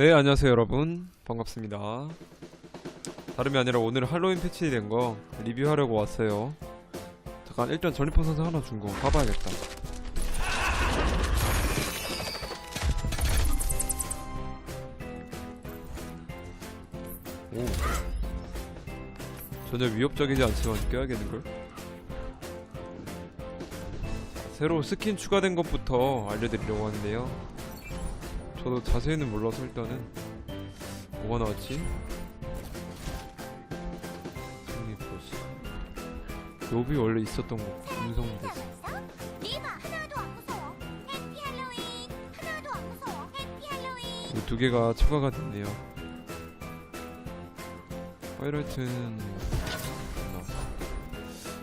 네 안녕하세요 여러분. 반갑습니다. 다름이 아니라 오늘 할로윈 패치 된 거 리뷰하려고 왔어요. 잠깐 일단 전리품 선수 하나 준 거 가봐야겠다. 오. 전혀 위협적이지 않지만 껴야겠는걸? 새로 스킨 추가된 것부터 알려드리려고 하는데요 저도 자세히는 몰라서 일단은 뭐가 나왔지? 승리포스 요비 원래 있었던 거 할로윈. 이두 개가 추가가 됐네요 하이라이트는 나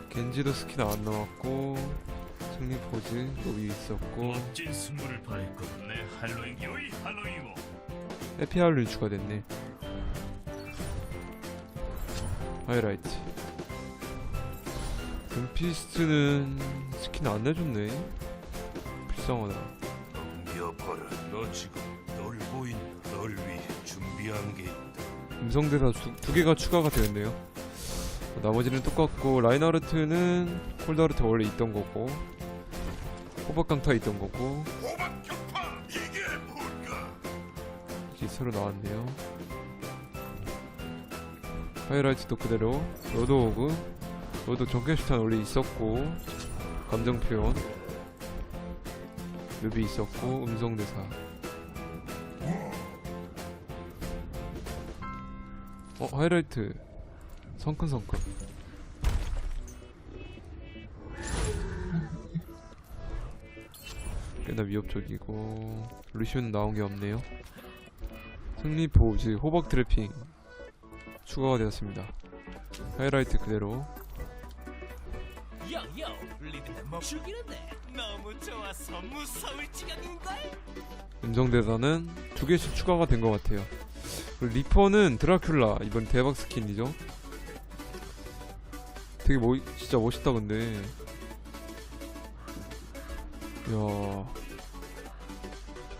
겐지도 스킨 안 나왔고 승리포즈 요비 있었고 멋진 승부를 발했군 내 할로윈 요이 할로윈이고 해피 할로윈 추가됐네 하이라이트. 둠피스트는 스킨 안 내줬네. 불쌍하다. 넘겨버려 너 지금 널 보인 널 위해 준비한 게 있다. 음성대사 두, 두 개가 추가가 되었네요. 나머지는 똑같고 라인하르트는 콜드하르트 원래 있던 거고 호박강타 있던 거고 새로 나왔네요. 하이라이트도 그대로 로드 오그 로드 정캐슈탄 원래 있었고 감정표현 뮤비 있었고 음성대사. 어 하이라이트. 성큰성큰. 꽤나 위협적이고 루시오는 나온 게 없네요 승리 포즈 호박 트래핑 추가가 되었습니다. 하이라이트 그대로. 뭐 죽이는데? 너무 좋아서 무서울 지경인걸? 음성 대사는 두 개씩 추가가 된 것 같아요. 리퍼는 드라큘라 이번 대박 스킨이죠? 되게 뭐 진짜 멋있다 근데. 야.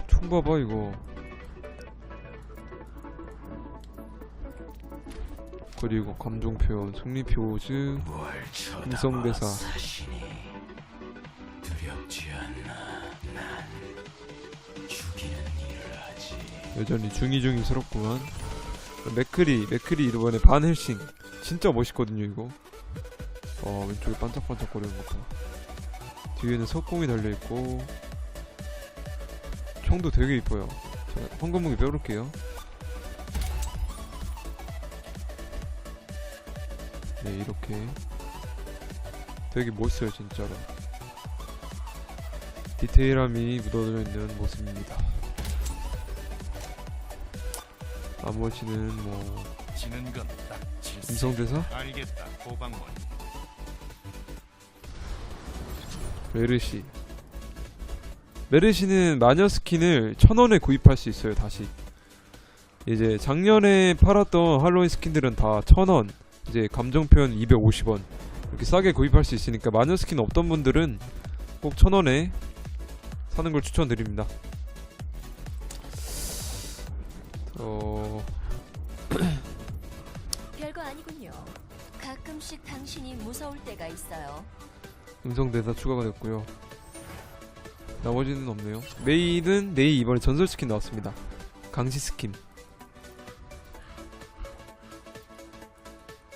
총 봐봐 이거. 그리고 감정 표현, 승리 표즈, 일을 하지 여전히 중이중이스럽구만. 맥크리, 맥크리 이번에 반헬싱 진짜 멋있거든요 이거. 어 왼쪽에 반짝반짝거리는 것 봐. 뒤에는 석공이 달려 있고 총도 되게 이뻐요. 제가 황금무기 빼올게요. 네 이렇게 되게 멋있어요 진짜로. 디테일함이 묻어져 있는 모습입니다. 나머지는 뭐 지는 인성대사, 알겠다 호박몬 메르시. 메르시는 마녀 스킨을 천 원에 구입할 수 있어요 다시. 이제 작년에 팔았던 할로윈 스킨들은 다 천 원, 이제 감정 표현 250원 이렇게 싸게 구입할 수 있으니까 마녀 스킨 없던 분들은 꼭 천 원에 사는 걸 추천드립니다. 어 별거 아니군요. 가끔씩 당신이 무서울 때가 있어요. 음성 대사 추가가 됐고요. 나머지는 없네요. 메이는 네이 이번에 전설 스킨 나왔습니다. 강시 스킨.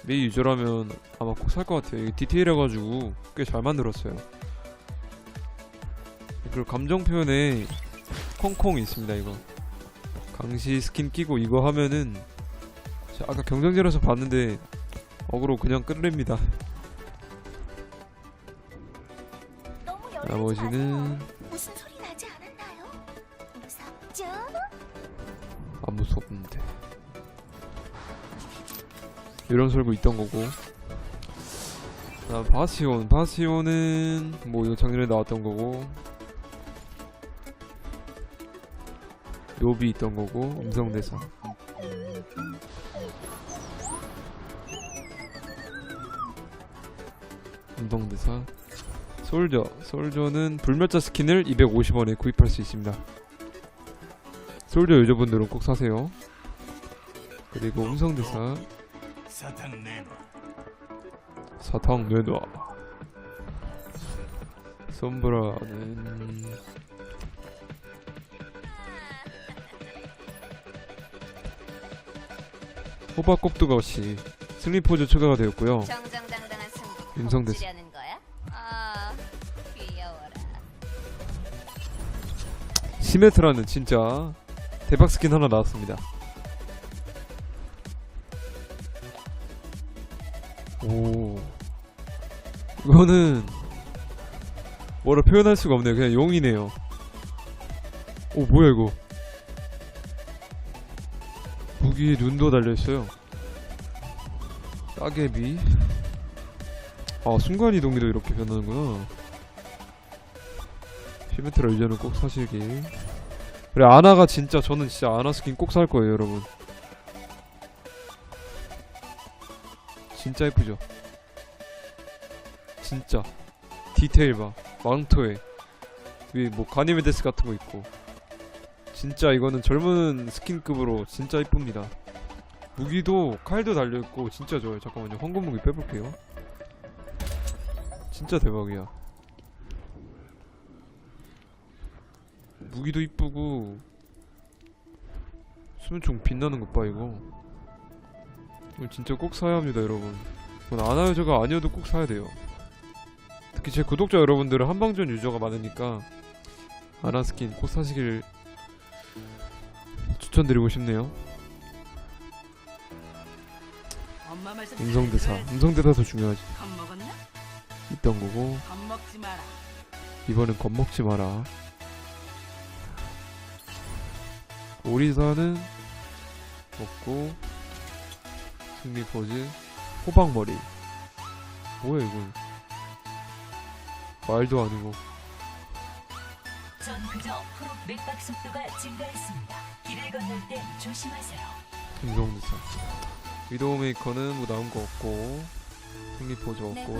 메이 유저라면 아마 꼭 살 것 같아요. 이게 디테일해가지고 꽤 잘 만들었어요. 그리고 감정 표현에 콩콩 있습니다. 이거 강시 스킨 끼고 이거 하면은 제가 아까 경쟁전에서 봤는데 어그로 그냥 끝냅니다. 나머지는 이런 설구 있던 거고. 자 바시온. 바시온은 뭐 작년에 나왔던 거고. 요비 있던 거고. 음성대사. 음성대사. 솔저. 솔저는 불멸자 스킨을 250원에 구입할 수 있습니다. 솔저 유저분들은 꼭 사세요. 그리고 음성대사 사탕 내놔. 사탕 내놔. 솜브라는 호박 꼭두가 없이 승리 포즈 추가가 되었고요. 정정당당한 승부. 거야? 아, 귀여워라. 시메트라는 진짜 대박 스킨 하나 나왔습니다. 오, 이거는 뭐라 표현할 수가 없네요. 그냥 용이네요. 오, 뭐야 이거? 무기에 눈도 달려 있어요. 따개비. 아, 순간 이동기도 이렇게 변하는구나. 시메트라 유저는 꼭 사시길. 그래 아나가 진짜 저는 진짜 아나 스킨 꼭 살 거예요 여러분 진짜 예쁘죠? 진짜. 디테일 봐. 망토에. 위에 뭐 가니메데스 같은 거 있고. 진짜 이거는 젊은 스킨급으로 진짜 이쁩니다. 무기도 칼도 달려있고 진짜 좋아요. 잠깐만요. 황금 무기 빼볼게요. 진짜 대박이야. 무기도 이쁘고. 수면총 빛나는 것 봐 이거 이거 진짜 꼭 사야 합니다 여러분 이건 아나 유저가 아니어도 꼭 사야 돼요 특히 제 구독자 여러분들은 한방전 유저가 많으니까 아나 스킨 꼭 사시길 추천드리고 싶네요 음성대사 잘 들어야지. 음성대사도 중요하지? 있던 거고. 이번엔 겁먹지 마라. 오리사는 먹고 승리 포즈 호박머리. 뭐야 이건? 말도 아니고 전 그저 프로 맥박 속도가 증가했습니다. 길을 건널 땐 조심하세요. 김성대사 위도우메이커는 뭐 나온 거 없고 승리 포즈 내 없고.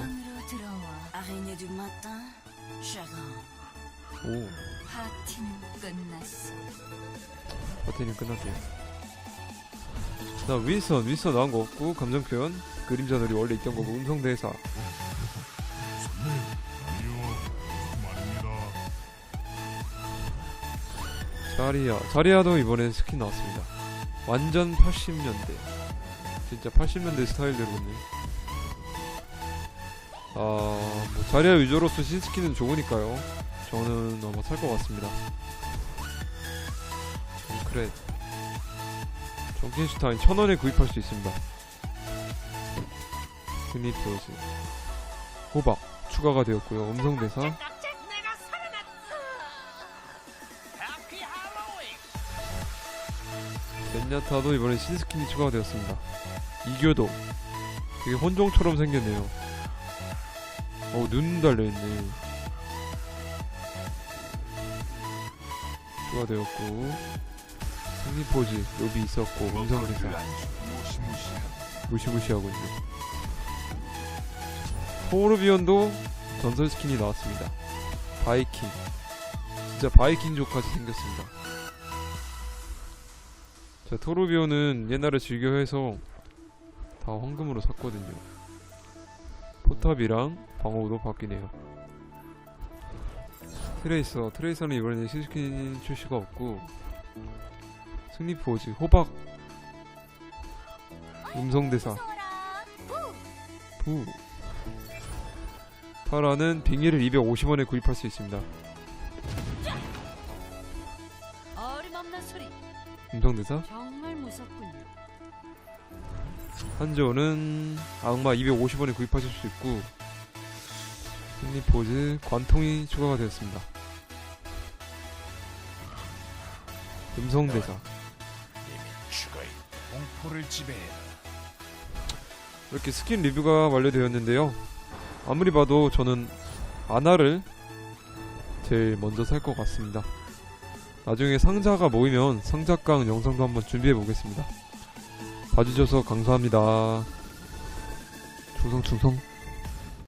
오. 파티는 끝났어. 버튼이 끝났대요 나 윈선 윈선 나온 거 없고 감정 표현 그림자 놀이 원래 있던 거고 음성 대사. 자리야 자리야도 이번에 스킨 나왔습니다. 완전 80년대. 진짜 80년대 스타일대로네 아뭐 자리야 유저로서 신스킨은 좋으니까요. 저는 아마 살 것 같습니다. 그래 정켄슈타인 1000원에 구입할 수 있습니다 스니프로즈 호박 추가가 되었고요 음성대사. 젠야타도 이번에 신스킨이 추가가 되었습니다. 이교도 되게 혼종처럼 생겼네요. 어, 눈 달려있네. 추가되었고, 승리포즈, 로비 있었고, 음성대사, 있네. 토르비언도 전설 스킨이 나왔습니다. 바이킹. 진짜 바이킹족까지 생겼습니다. 자, 토르비오는 옛날에 즐겨해서 다 황금으로 샀거든요. 포탑이랑 방어구도 바뀌네요. 트레이서, 트레이서는 이번에 신스킨 출시가 없고 승리 포즈, 호박, 음성대사. 부. 타라는 빙의를 250원에 구입할 수 있습니다. 음성대사. 한조는 악마 250원에 구입하실 수 있고 승리 포즈 관통이 추가가 되었습니다. 음성대사. 공포를 지배해라. 이렇게 스킨 리뷰가 완료되었는데요. 아무리 봐도 저는 아나를 제일 먼저 살 것 같습니다. 나중에 상자가 모이면 상자깡 영상도 한번 준비해 보겠습니다. 봐주셔서 감사합니다. 충성 충성.